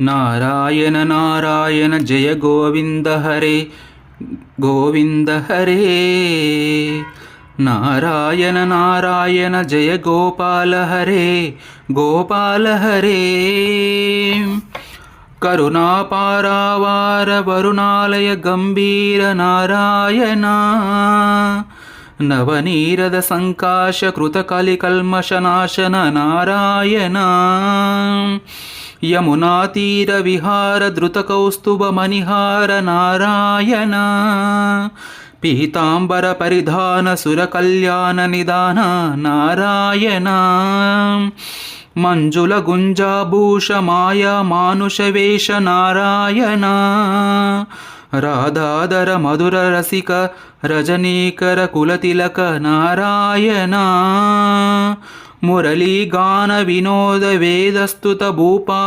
నారాయణ నారాయణ జయ గోవింద హరే గోవింద హరే. నారాయణ నారాయణ జయ గోపాల హరే గోపాల హరే. కరుణాపారావార వరుణాలయ గంభీర నారాయణ. నవనీరద సంకాశ కృతకలికల్మషనాశన నారాయణ యమునాతీర నారాయణ. పీతాంబర పరిధాన సుర కళ్యాణ నిదాన నారాయణ మంజుల గుంజాభూష మాయా మానుష వేష నారాయణ రాధాధర మధుర రసిక రజనీకర కులతిలక నారాయణ మురళీగాన వినోద వేదస్తుత భూపా